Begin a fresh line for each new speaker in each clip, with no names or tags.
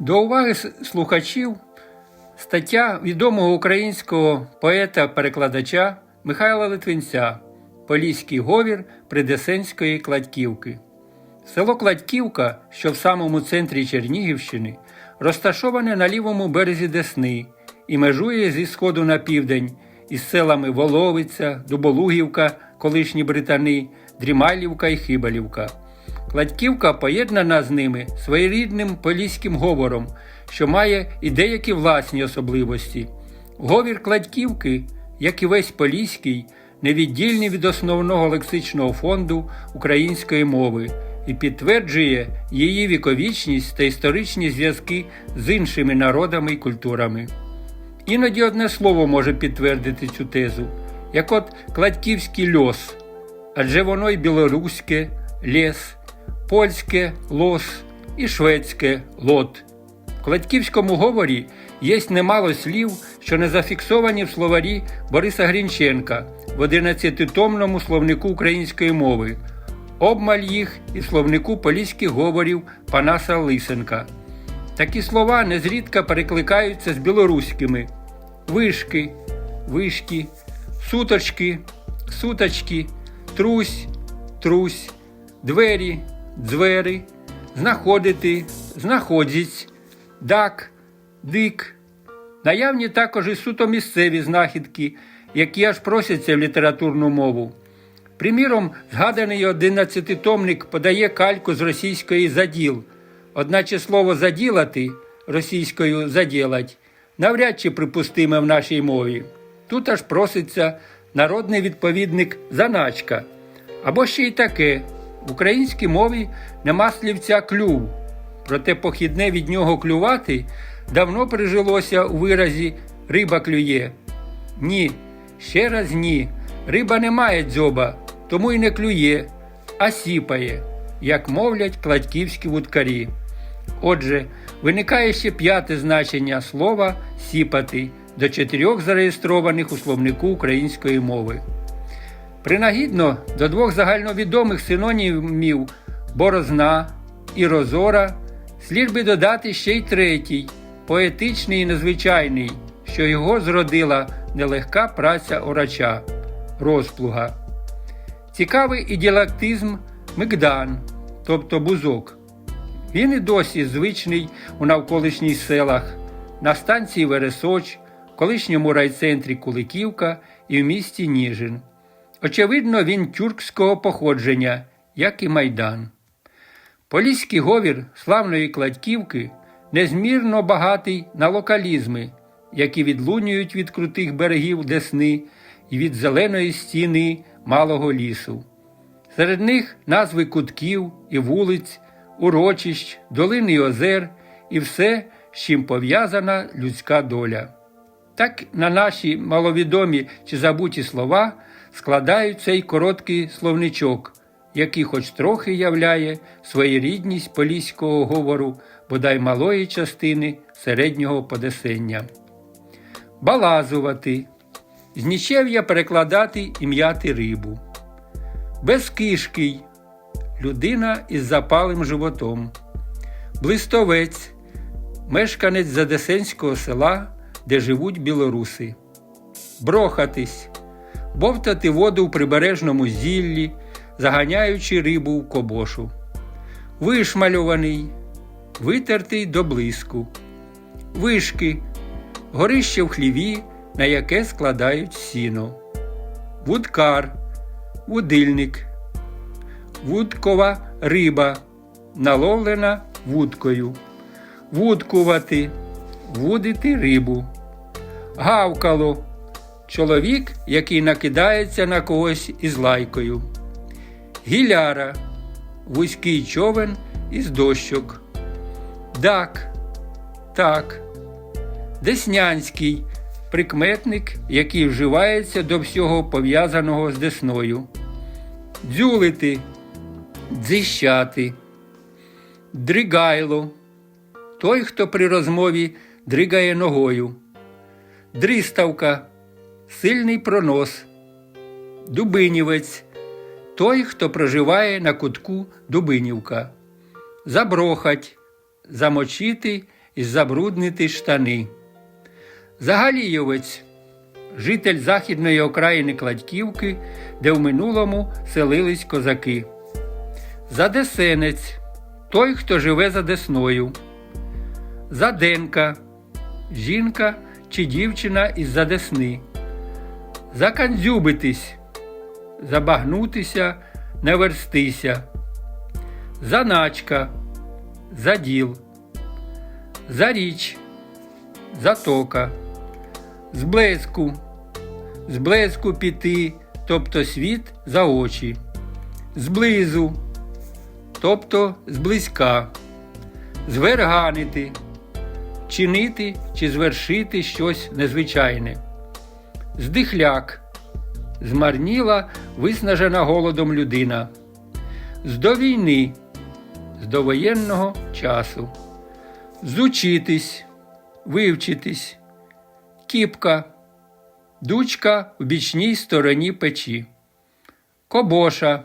До уваги слухачів стаття відомого українського поета-перекладача Михайла Литвинця Поліський говір Придесенської Кладківки. Село Кладківка, що в самому центрі Чернігівщини, розташоване на лівому березі Десни і межує зі сходу на південь із селами Воловиця, Дуболугівка, колишні Британи, Дрімайлівка і Хибалівка. Кладківка поєднана з ними своєрідним поліським говором, що має і деякі власні особливості. Говір Кладківки, як і весь поліський, невіддільний від основного лексичного фонду української мови і підтверджує її віковічність та історичні зв'язки з іншими народами і культурами. Іноді одне слово може підтвердити цю тезу, як от кладківський льос, адже воно й білоруське лес, польське лос і шведське лот. В кладківському говорі є немало слів, що не зафіксовані в словарі Бориса Грінченка в 11-томному словнику української мови, обмаль їх і словнику поліських говорів Панаса Лисенка. Такі слова незрідка перекликаються з білоруськими вишки, вишки, суточки, суточки, трусь, трусь, двері, дзвери, знаходити, знаходзіць, дак, дик. Наявні також і суто місцеві знахідки, які аж просяться в літературну мову. Приміром, згаданий одинадцятитомник подає кальку з російської заділ, одначе слово заділати російською заділать навряд чи припустиме в нашій мові. Тут аж проситься народний відповідник заначка. Або ще й таке: в українській мові нема слівця клюв, проте похідне від нього клювати давно прижилося у виразі риба клює. Ні, ще раз ні. Риба не має дзьоба, тому й не клює, а сіпає, як мовлять кладківські вудкарі. Отже, виникає ще п'яте значення слова сіпати до чотирьох зареєстрованих у словнику української мови. Принагідно до двох загальновідомих синонімів борозна і розора слід би додати ще й третій, поетичний і незвичайний, що його зродила нелегка праця орача розплуга. Цікавий і діалектизм мигдан, тобто бузок. Він і досі звичний у навколишніх селах, на станції Вересоч, колишньому райцентрі Куликівка і в місті Ніжин. Очевидно, він тюркського походження, як і майдан. Поліський говір славної кладківки незмірно багатий на локалізми, які відлунюють від крутих берегів Десни і від зеленої стіни малого лісу. Серед них назви кутків і вулиць, урочищ, долин і озер і все, з чим пов'язана людська доля. Так на наші маловідомі чи забуті слова складають цей короткий словничок, який хоч трохи являє своєрідність поліського говору, бодай малої частини середнього подесення. Балазувати. З нічев'я перекладати і м'яти рибу. Безкишкий людина із запалим животом. Блистовець мешканець Задесенського села, де живуть білоруси. Брохатись бовтати воду в прибережному зіллі, заганяючи рибу в кобошу. Вишмальований, витертий до блиску. Вишки горище в хліві, на яке складають сіно. Вудкар, вудильник, вудкова риба, наловлена вудкою. Вудкувати, вудити рибу. Гавкало чоловік, який накидається на когось із лайкою. Гіляра вузький човен із дощок. Дак, так. Деснянський прикметник, який вживається до всього пов'язаного з десною. Дзюлити, дзищати, дригайло той, хто при розмові дригає ногою. Дриставка сильний пронос. Дубинівець той, хто проживає на кутку Дубинівка. Заброхать замочити і забруднити штани. Загалійовець житель західної окраїни Кладьківки, де в минулому селились козаки. Задесенець той, хто живе за десною. Заденка жінка чи дівчина із задесни. Закандзюбитись, забагнутися, не верстися. Заначка, заділ, заріч, затока, зблеску, зблеску піти, тобто світ за очі, зблизу, тобто зблизька, зверганити, чинити чи звершити щось незвичайне, здихляк, змарніла, виснажена голодом людина, з до війни, з довоєнного часу, зучитись, вивчитись, кіпка, дучка в бічній стороні печі, кобоша,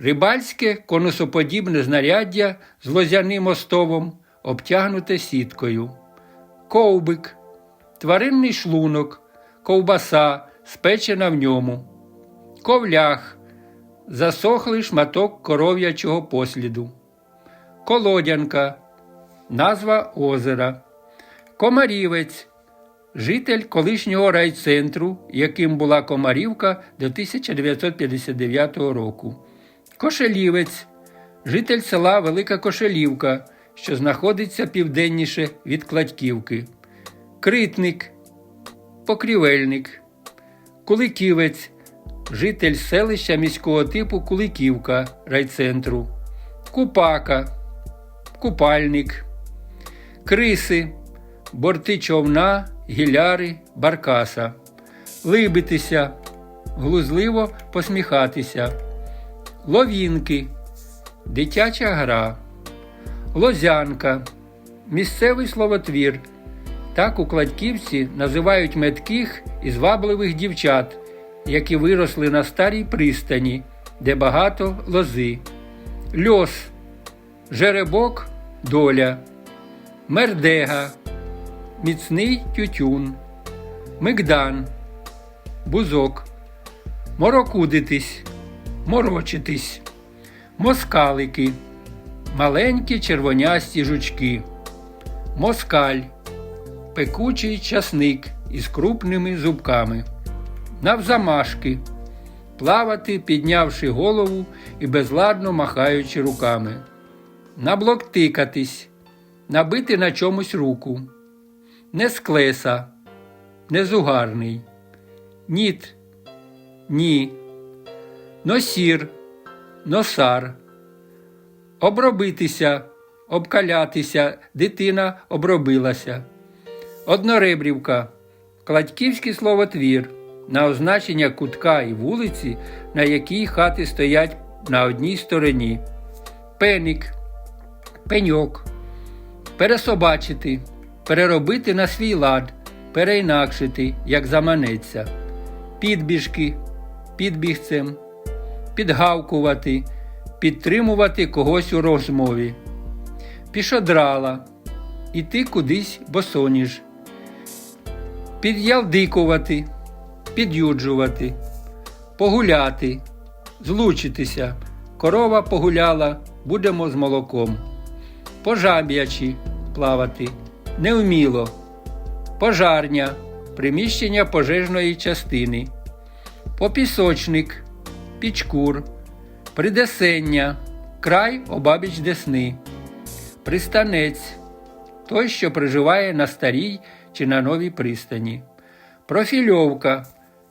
рибальське конусоподібне знаряддя з лозяним остовом, обтягнуте сіткою, ковбик, тваринний шлунок, ковбаса, спечена в ньому, ковлях, засохлий шматок коров'ячого посліду, колодянка, назва озера, комарівець, житель колишнього райцентру, яким була Комарівка до 1959 року, Кошелівець, житель села Велика Кошелівка, що знаходиться південніше від Кладьківки, Критник, Покрівельник, Куликівець, житель селища міського типу Куликівка райцентру, Купака, Купальник, Криси, борти човна, гіляри, баркаса, либитися, глузливо посміхатися, ловінки, дитяча гра, лозянка, місцевий словотвір. Так у Кладьківці називають метких і звабливих дівчат, які виросли на старій пристані, де багато лози. Льос, жеребок, доля, мердега, міцний тютюн, мигдан, бузок, морокудитись, морочитись, москалики, маленькі червонясті жучки, москаль пекучий часник із крупними зубками, навзамашки, плавати, піднявши голову і безладно махаючи руками, наблоктикатись, набити на чомусь руку, несклеса, незугарний, ніт, ні, носір, носар, обробитися, обкалятися, дитина обробилася. Одноребрівка кладьківський словотвір на означення кутка і вулиці, на якій хати стоять на одній стороні. Пеник, пеньок, пересобачити, переробити на свій лад, переінакшити, як заманеться, підбіжки, підбігцем, підгавкувати, підтримувати когось у розмові, пішодрала, іти кудись босоніж під'ялдикувати, під'юджувати, погуляти, злучитися. Корова погуляла, будемо з молоком. Пожаб'ячі плавати, невміло, пожарня, приміщення пожежної частини, попісочник, пічкур, придесення, край обабіч десни, пристанець, той, що проживає на старій чи на новій пристані. Профільовка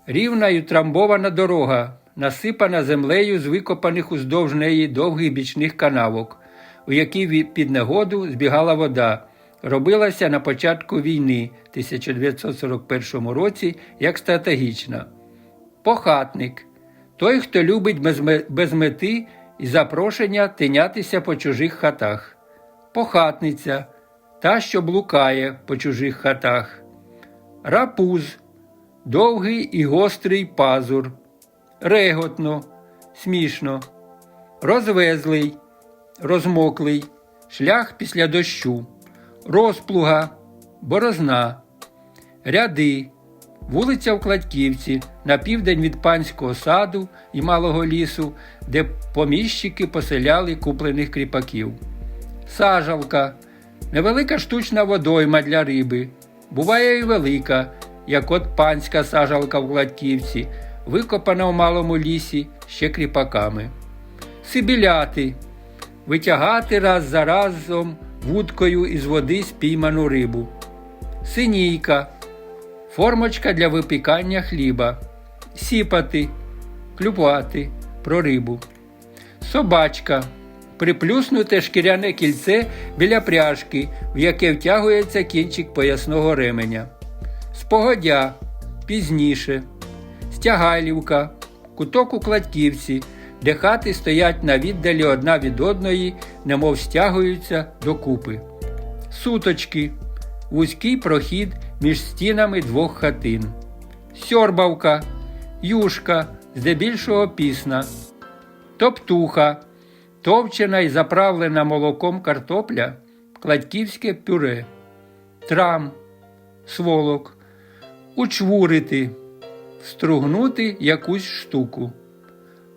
рівна й утрамбована дорога, насипана землею з викопаних уздовж неї довгих бічних канавок, у які під негоду збігала вода. Робилася на початку війни 1941 році як стратегічна. Похатник той, хто любить без мети і запрошення тинятися по чужих хатах. Похатниця та, що блукає по чужих хатах, рапуз, довгий і гострий пазур, реготно, смішно, розвезлий, розмоклий, шлях після дощу, розплуга, борозна, ряди, вулиця в Кладківці на південь від панського саду і малого лісу, де поміщики поселяли куплених кріпаків. Сажалка невелика штучна водойма для риби. Буває і велика, як от панська сажалка в Гладківці, викопана в малому лісі ще кріпаками. Сибіляти витягати раз за разом вудкою із води спійману рибу. Синійка формочка для випікання хліба. Сіпати, клювати про рибу. Собачка приплюснуте шкіряне кільце біля пряжки, в яке втягується кінчик поясного ременя. Спогодя пізніше. Стягайлівка, куток у кладківці, де хати стоять на віддалі одна від одної, немов стягуються докупи. Суточки, вузький прохід між стінами двох хатин. Сьорбавка, юшка, здебільшого пісна, топтуха, товчена і заправлена молоком картопля, кладківське пюре, трам, сволок, учвурити, стругнути якусь штуку,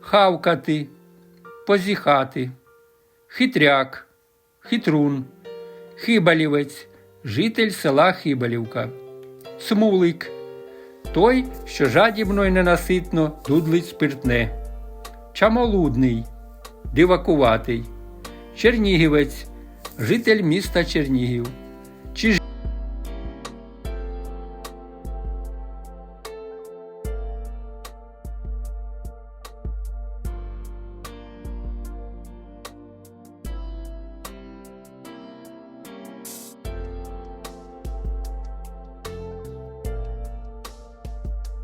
хавкати, позіхати, хитряк, хитрун, хибалівець, житель села Хибалівка, смулик, той, що жадібно і ненаситно дудлить спиртне, чамолудний, дивакуватий, чернігівець, житель міста Чернігів.